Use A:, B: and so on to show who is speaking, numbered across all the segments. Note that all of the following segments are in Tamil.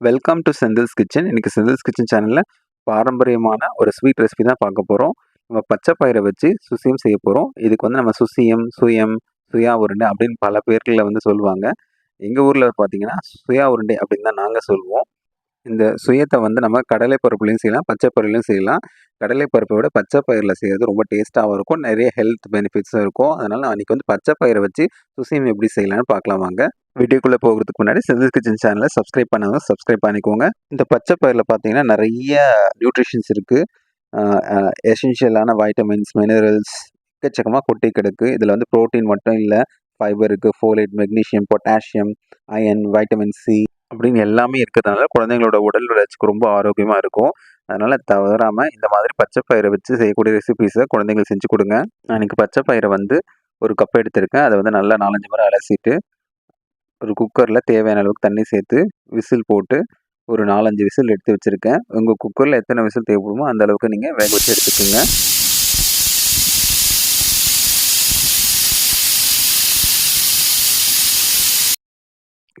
A: வெல்கம் டு செந்தில்ஸ் கிச்சன் இன்னைக்கு செந்தில்ஸ் கிச்சன் சேனலில் பாரம்பரியமான ஒரு ஸ்வீட் ரெசிபி தான் பார்க்க போகிறோம் நம்ம பச்சை பயிரை வச்சு சுசியம் செய்ய போகிறோம் இதுக்கு வந்து நம்ம சுசியம் சுயம் சுயா உருண்டை அப்படின்னு பல பேர்களில் வந்து சொல்லுவாங்க. எங்கள் ஊரில் பார்த்தீங்கன்னா சுயா உருண்டை அப்படின்னு தான் நாங்கள் சொல்லுவோம். இந்த சுயத்தை வந்து நம்ம கடலை பருப்புலையும் செய்யலாம் பச்சை பயிர்லையும் செய்யலாம். கடலை பருப்பை விட பச்சை பயிரில் செய்கிறது ரொம்ப டேஸ்ட்டாகவும் இருக்கும். நிறைய ஹெல்த் பெனிஃபிட்ஸும் இருக்கும். அதனால் நான் அன்றைக்கி வந்து பச்சை பயிரை வச்சு சுசியம் எப்படி செய்யலாம்னு பார்க்கலாம் வாங்க. வீடியோக்குள்ளே போகிறதுக்கு முன்னாடி செந்தில் கிச்சன் சேனலை சப்ஸ்கிரைப் பண்ணாங்க சப்ஸ்கிரைப் பண்ணிக்கோங்க. இந்த பச்சை பயிரில் பார்த்தீங்கன்னா நிறைய நியூட்ரிஷன்ஸ் இருக்குது எசென்ஷியலான வைட்டமின்ஸ் மினரல்ஸ் எக்கச்சக்கமாக கொட்டி கிடக்கு. இதில் வந்து ப்ரோட்டீன் மட்டும் இல்லை. ஃபைபர் இருக்குது folate magnesium potassium iron vitamin C. அப்படின்னு எல்லாமே இருக்கிறதுனால குழந்தைங்களோட உடல் வளர்ச்சிக்கு ரொம்ப ஆரோக்கியமாக இருக்கும். அதனால் தவறாமல் இந்த மாதிரி பச்சை பயிரை வச்சு செய்யக்கூடிய ரெசிபீஸை குழந்தைங்களுக்கு செஞ்சு கொடுங்க. நான் இன்றைக்கி பச்சை பயிரை வந்து ஒரு கப் எடுத்திருக்கேன். அதை வந்து நல்லா நாலஞ்சு முறை அலசிட்டு ஒரு குக்கரில் தேவையான அளவுக்கு தண்ணி சேர்த்து விசில் போட்டு ஒரு நாலஞ்சு விசில் எடுத்து வச்சுருக்கேன். உங்கள் குக்கரில் எத்தனை விசில் தேவைப்படுமோ அந்த அளவுக்கு நீங்கள் வேக வச்சு எடுத்துக்கோங்க.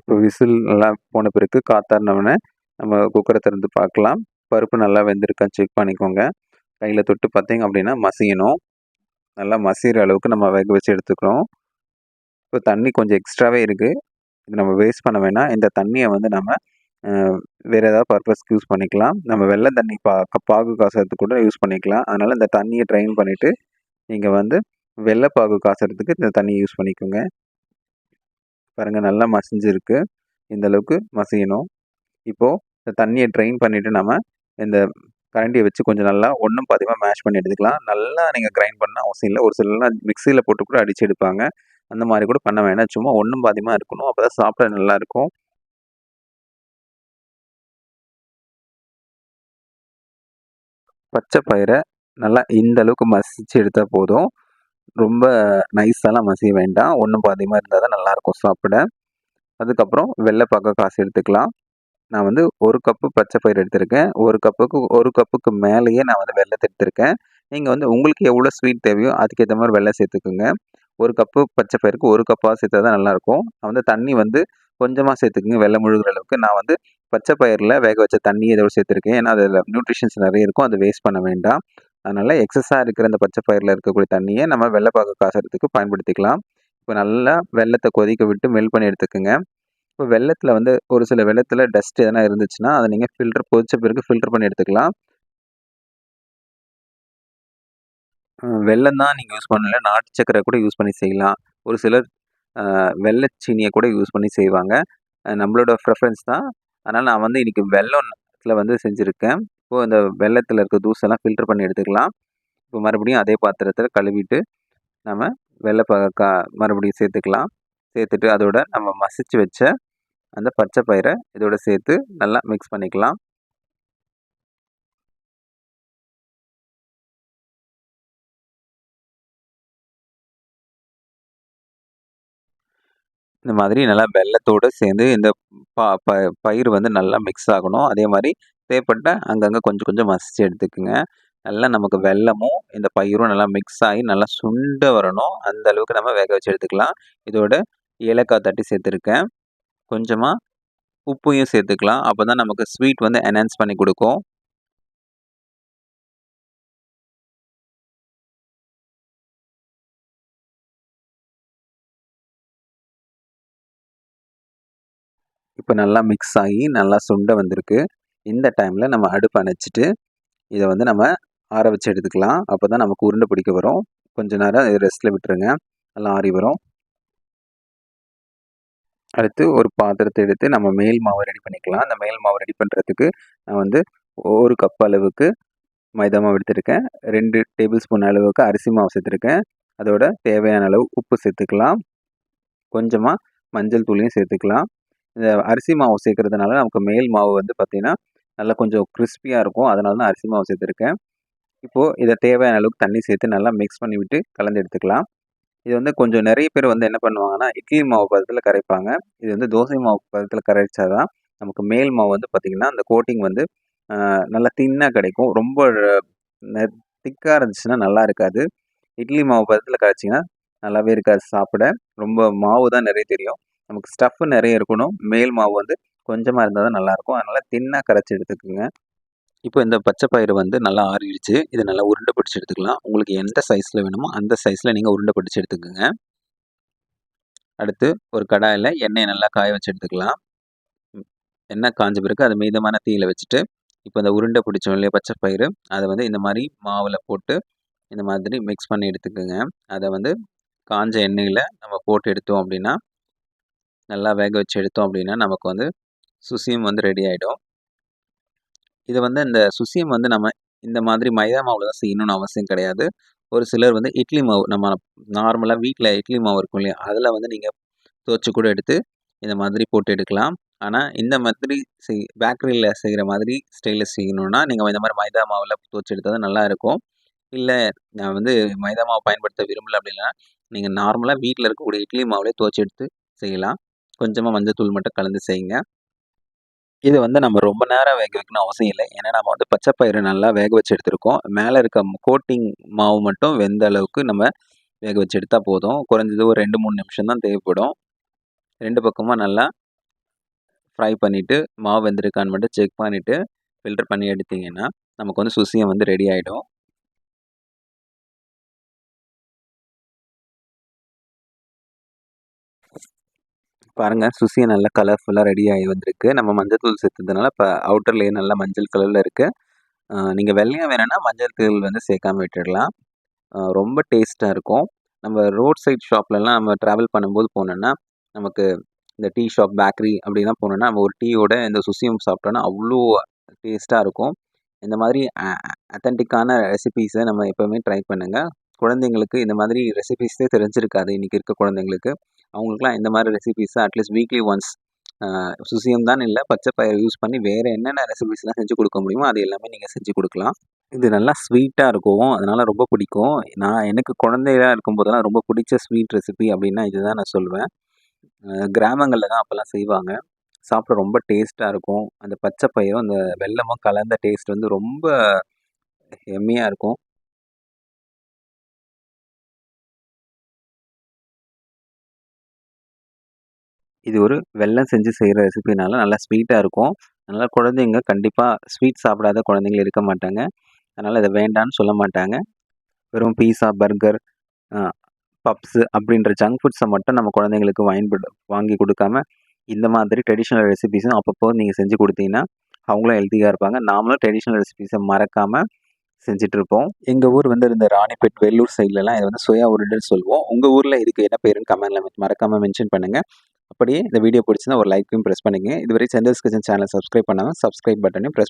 A: இப்போ விசில் நல்லா போன பிறகு காத்தாடினவுடனே நம்ம குக்கரை திறந்து பார்க்கலாம். பருப்பு நல்லா வெந்திருக்கான்னு செக் பண்ணிக்கோங்க. கையில் தொட்டு பார்த்தீங்க அப்படின்னா மசியணும். நல்லா மசிகிற அளவுக்கு நம்ம வேக வச்சு எடுத்துக்கணும் இப்போ தண்ணி கொஞ்சம் எக்ஸ்ட்ராவே இருக்குது இது நம்ம வேஸ்ட் பண்ண வேணாம். இந்த தண்ணியை வந்து நம்ம வேறு ஏதாவது பர்பஸ்க்கு யூஸ் பண்ணிக்கலாம். நம்ம வெள்ளை தண்ணி பா பாகு காசுறதுக்கு கூட யூஸ் பண்ணிக்கலாம். அதனால் இந்த தண்ணியை ட்ரைன் பண்ணிவிட்டு நீங்கள் வந்து வெள்ளை பாகு காசுறதுக்கு இந்த தண்ணியை யூஸ் பண்ணிக்கோங்க. பாருங்கள் நல்லா மசிஞ்சிருக்கு. இந்த அளவுக்கு மசியணும். இப்போது இந்த தண்ணியை ட்ரைன் பண்ணிவிட்டு நம்ம இந்த கரண்டியை வச்சு கொஞ்சம் நல்லா ஒன்றும் பாதிமாக மேஷ் பண்ணி எடுத்துக்கலாம். நல்லா நீங்கள் கிரைண்ட் பண்ண அவசியம் இல்லை. ஒரு சிலர்லாம் மிக்சியில் போட்டு கூட அடித்து எடுப்பாங்க. அந்த மாதிரி கூட பண்ண வேணாம். சும்மா ஒன்றும் பாதிமாக இருக்கணும். அப்போ தான் சாப்பிட நல்லாயிருக்கும். பச்சை பயிரை நல்லா இந்த அளவுக்கு மசிச்சு எடுத்தால் போதும். ரொம்ப நைஸாலாம் மசிய வேண்டாம். ஒன்றும் பாதியமாக இருந்தால் தான் நல்லாயிருக்கும் சாப்பிட. அதுக்கப்புறம் வெள்ளைப்பாக்க காசு எடுத்துக்கலாம். நான் வந்து ஒரு கப்பு பச்சை பயிர் எடுத்திருக்கேன். ஒரு கப்புக்கு ஒரு கப்புக்கு மேலேயே நான் வந்து வெள்ளத்தை எடுத்திருக்கேன். நீங்கள் வந்து உங்களுக்கு எவ்வளோ ஸ்வீட் தேவையோ அதுக்கேற்ற மாதிரி வெள்ளை சேர்த்துக்குங்க. ஒரு கப்பு பச்சை பயிருக்கு ஒரு கப்பாக சேர்த்தா தான் நல்லாயிருக்கும் நான் வந்து தண்ணி வந்து கொஞ்சமாக சேர்த்துக்குங்க. வெள்ளை முழுகிற அளவுக்கு. நான் வந்து பச்சை பயிரில் வேக வச்ச தண்ணி இதோட சேர்த்துருக்கேன். ஏன்னா அதில் நியூட்ரிஷன்ஸ் நிறைய இருக்கும். அதை வேஸ்ட் பண்ண வேண்டாம். அதனால் எக்ஸஸாக இருக்கிற அந்த பச்சை பயிரில் இருக்கக்கூடிய தண்ணியை நம்ம வெள்ளைப்பாக்கு காசுறதுக்கு பயன்படுத்திக்கலாம். இப்போ நல்லா வெள்ளத்தை கொதிக்க விட்டு மெல் பண்ணி எடுத்துக்கோங்க. இப்போ வெள்ளத்தில் வந்து ஒரு சில வெள்ளத்தில் டஸ்ட் எதனா இருந்துச்சுன்னா அதை நீங்கள் ஃபில்டர் கொதிச்ச பிறகு ஃபில்டர் பண்ணி எடுத்துக்கலாம். வெள்ளம் தான் நீங்கள் யூஸ் பண்ணல நாட்டு சக்கரை கூட யூஸ் பண்ணி செய்யலாம். ஒரு சிலர் வெள்ளை சீனியை கூட யூஸ் பண்ணி செய்வாங்க. நம்மளோட ப்ரெஃபரன்ஸ் தான். அதனால் நான் வந்து இன்றைக்கி வெள்ளத்தில் வந்து செஞ்சுருக்கேன். இப்போது இந்த வெள்ளத்தில் இருக்க தூசெல்லாம் ஃபில்டர் பண்ணி எடுத்துக்கலாம். இப்போ மறுபடியும் அதே பாத்திரத்தில் கழுவிட்டு நம்ம வெள்ளை கா மறுபடியும் சேர்த்துக்கலாம். சேர்த்துட்டு அதோட நம்ம மசிச்சு வச்ச அந்த பச்சை பயிரை இதோட சேர்த்து நல்லா மிக்ஸ் பண்ணிக்கலாம். இந்த மாதிரி நல்லா வெள்ளத்தோடு சேர்ந்து இந்த ப ப பயிர் வந்து நல்லா மிக்ஸ் ஆகணும். அதே மாதிரி தேவைப்பட்ட அங்கங்கே கொஞ்சம் கொஞ்சம் மசிச்சு எடுத்துக்குங்க. நல்லா நமக்கு வெள்ளமும் இந்த பயிரும் நல்லா மிக்ஸ் ஆகி நல்லா சுண்ட வரணும். அந்த அளவுக்கு நம்ம வேக வச்சு எடுத்துக்கலாம். இதோட ஏலக்காய் தட்டி சேர்த்துருக்கேன். கொஞ்சமாக உப்பையும் சேர்த்துக்கலாம். அப்போ தான் நமக்கு ஸ்வீட் வந்து என்ஹான்ஸ் பண்ணி கொடுக்கும். இப்போ நல்லா மிக்ஸ் ஆகி நல்லா சுண்ட வந்திருக்கு. இந்த டைமில் நம்ம அடுப்பு அணைச்சிட்டு இதை வந்து நம்ம ஆற வச்சு எடுத்துக்கலாம். அப்போ தான் நமக்கு உருண்டை பிடிக்க வரும். கொஞ்ச நேரம் ரெஸ்ட்டில் விட்டுருங்க. நல்லா ஆறி வரும். அடுத்து ஒரு பாத்திரத்தை எடுத்து நம்ம மேல் மாவு ரெடி பண்ணிக்கலாம். அந்த மேல் மாவு ரெடி பண்ணுறதுக்கு நான் வந்து ஒரு கப் அளவுக்கு மைதா மாவு எடுத்திருக்கேன். ரெண்டு டேபிள் ஸ்பூன் அளவுக்கு அரிசி மாவு சேர்த்துருக்கேன். அதோட தேவையான அளவு உப்பு சேர்த்துக்கலாம். கொஞ்சமாக மஞ்சள் தூளையும் சேர்த்துக்கலாம். இந்த அரிசி மாவு சேர்க்கறதுனால நமக்கு மேல் மாவு வந்து பார்த்திங்கன்னா நல்லா கொஞ்சம் கிறிஸ்பியாக இருக்கும். அதனால தான் அரிசி மாவு சேர்த்துருக்கேன். இப்போது இதை தேவையான அளவுக்கு தண்ணி சேர்த்து நல்லா மிக்ஸ் பண்ணி விட்டு கலந்து எடுத்துக்கலாம். இது வந்து கொஞ்சம் நிறைய பேர் வந்து என்ன பண்ணுவாங்கன்னா இட்லி மாவு பதத்தில் கரைப்பாங்க. இது வந்து தோசை மாவு பதத்தில் கரைச்சா தான் நமக்கு மேல் மாவு வந்து பார்த்திங்கன்னா அந்த கோட்டிங் வந்து நல்லா தின்னாக கிடைக்கும். ரொம்ப திக்காக இருந்துச்சுன்னா நல்லா இருக்காது. இட்லி மாவு பதத்தில் கரைச்சிங்கன்னா நல்லாவே இருக்காது சாப்பிட. ரொம்ப மாவு தான் நிறைய தெரியும். நமக்கு ஸ்டஃப் நிறைய இருக்கணும். மேல் மாவு வந்து கொஞ்சமாக இருந்தால் தான் நல்லாயிருக்கும். அதனால் தின்னாக கரைச்சி எடுத்துக்கோங்க. இப்போ இந்த பச்சை பயிறு வந்து நல்லா ஆறிடுச்சு. இது நல்லா உருண்டை பிடிச்சி எடுத்துக்கலாம். உங்களுக்கு எந்த சைஸில் வேணுமோ அந்த சைஸில் நீங்கள் உருண்டை பிடிச்சி எடுத்துக்கோங்க. அடுத்து ஒரு கடாயில் எண்ணெயை நல்லா காய வச்சு எடுத்துக்கலாம். எண்ணெய் காஞ்ச பிறகு அதை மீதமான தீயில் வச்சுட்டு இப்போ இந்த உருண்டை பிடிச்சோம் இல்லையா பச்சை பயிறு அதை வந்து இந்த மாதிரி மாவில் போட்டு இந்த மாதிரி மிக்ஸ் பண்ணி எடுத்துக்கோங்க. அதை வந்து காஞ்ச எண்ணெயில் நம்ம போட்டு எடுத்தோம் அப்படின்னா நல்லா வேக வச்சு எடுத்தோம் அப்படின்னா நமக்கு வந்து சுசியம் வந்து ரெடி ஆகிடும் இதை வந்து இந்த சுசியம் வந்து நம்ம இந்த மாதிரி மைதா மாவில் தான் செய்யணும்னு அவசியம் கிடையாது. ஒரு சிலர் வந்து இட்லி மாவு நம்ம நார்மலாக வீட்டில் இட்லி மாவு இருக்கும் இல்லையா அதில் வந்து நீங்கள் துவச்சி கூட எடுத்து இந்த மாதிரி போட்டு எடுக்கலாம். ஆனால் இந்த மாதிரி செய் பேக்கரியில் செய்கிற மாதிரி ஸ்டைலில் செய்யணுன்னா நீங்கள் இந்த மாதிரி மைதா மாவில் துவச்சி எடுத்தால் தான் நல்லா இருக்கும். இல்லை நான் வந்து மைதா மாவு பயன்படுத்த விரும்பல அப்படின்னா நீங்கள் நார்மலாக வீட்டில் இருக்கக்கூடிய இட்லி மாவுலேயே துவச்சி எடுத்து செய்யலாம். கொஞ்சமாக மஞ்சள் தூள் மட்டும் கலந்து செய்யுங்க. இது வந்து நம்ம ரொம்ப நேரம் வேக வைக்கணும் அவசியம் இல்லை. ஏன்னா நம்ம வந்து பச்சை பயிறு நல்லா வேக வச்சு எடுத்திருக்கோம். மேலே இருக்க கோட்டிங் மாவு மட்டும் வெந்த அளவுக்கு நம்ம வேக வச்சு எடுத்தால் போதும். குறைஞ்சது ஒரு ரெண்டு மூணு நிமிஷம் தான் தேவைப்படும். ரெண்டு பக்கமாக நல்லா ஃப்ரை பண்ணிவிட்டு மாவு வெந்திருக்கான்னு மட்டும் செக் பண்ணிவிட்டு ஃபில்டர் பண்ணி எடுத்திங்கன்னா நமக்கு வந்து சுசியம் வந்து ரெடி ஆகிடும் பாருங்கள் சுசியை நல்லா கலர்ஃபுல்லாக ரெடி ஆகி வந்திருக்கு. நம்ம மஞ்சள் தூள் சேர்த்ததுனால இப்போ அவுட்டர்லேயே நல்லா மஞ்சள் கலரில் இருக்குது நீங்கள் வெள்ளையாக வேணும்னா மஞ்சள் தூள் வந்து சேர்க்காம விட்டுடலாம். ரொம்ப டேஸ்ட்டாக இருக்கும். நம்ம ரோட் சைட் ஷாப்லலாம் நம்ம ட்ராவல் பண்ணும்போது போனோன்னா நமக்கு இந்த டீ ஷாப் பேக்கரி அப்படிலாம் போனோன்னா நம்ம ஒரு டீயோட இந்த சுசியம் சாப்பிட்டோன்னா அவ்வளோ டேஸ்ட்டாக இருக்கும். இந்த மாதிரி அத்தன்டிக்கான ரெசிபீஸை நம்ம எப்போவுமே ட்ரை பண்ணுங்கள் குழந்தைங்களுக்கு இந்த மாதிரி ரெசிபீஸே தெரிஞ்சிருக்காது. இன்றைக்கி இருக்க குழந்தைங்களுக்கு. அவங்களுக்குலாம் இந்த மாதிரி ரெசிபீஸை அட்லீஸ்ட் வீக்லி ஒன்ஸ் சுசியம் தான் இல்லை. பச்சை பயிர் யூஸ் பண்ணி வேறு என்னென்ன ரெசிபீஸ்லாம் செஞ்சு கொடுக்க முடியுமோ அது எல்லாமே நீங்கள் செஞ்சு கொடுக்கலாம். இது நல்லா ஸ்வீட்டாக இருக்கும். அதனால் ரொம்ப பிடிக்கும். நான் எனக்கு குழந்தையாக இருக்கும்போதெல்லாம் ரொம்ப பிடிச்ச ஸ்வீட் ரெசிபி அப்படின்னா இதுதான் நான் சொல்லுவேன் கிராமங்களில் தான் அப்போல்லாம் செய்வாங்க. சாப்பிட ரொம்ப டேஸ்ட்டாக இருக்கும். அந்த பச்சை பயிரும் அந்த வெள்ளமும் கலந்த டேஸ்ட் வந்து ரொம்ப எம்மையாக இருக்கும். இது ஒரு வெள்ளம் செஞ்சு செய்கிற ரெசிபினால நல்லா ஸ்வீட்டாக இருக்கும். அதனால் குழந்தைங்க கண்டிப்பாக ஸ்வீட் சாப்பிடாத குழந்தைங்க இருக்க மாட்டாங்க. அதனால் இதை வேண்டான்னு சொல்ல மாட்டாங்க. வெறும் பீஸா பர்கர் பப்ஸு அப்படின்ற ஜங்க் ஃபுட்ஸை மட்டும் நம்ம குழந்தைங்களுக்கு பயன்படு வாங்கி கொடுக்காம இந்த மாதிரி ட்ரெடிஷ்னல் ரெசிபிஸும் அப்பப்போ நீங்கள் செஞ்சு கொடுத்தீங்கன்னா அவங்களும் ஹெல்த்தியாக இருப்பாங்க. நாமளும் ட்ரெடிஷ்னல் ரெசிபீஸை மறக்காமல் செஞ்சிட்ருப்போம் எங்கள் ஊர் வந்து இந்த ராணிப்பேட் வெள்ளூர் சைட்லலாம் இது வந்து சுயா உருண்டல் சொல்லுவோம். உங்கள் ஊரில் இதுக்கு என்ன பேருன்னு கமெண்ட்டில் மறக்காமல் மென்ஷன் பண்ணுங்கள் அப்படியே இந்த வீடியோ பிடிச்சிருந்தா ஒரு லைக்கையும் ப்ரெஸ் பண்ணுங்கள் இதுவரை செந்தர்ஸ் கிச்சன் சேனல் சப்ஸ்கிரைப் பண்ணாமல் சப்ஸ்கிரைப் பட்டனையும் ப்ரெஸ்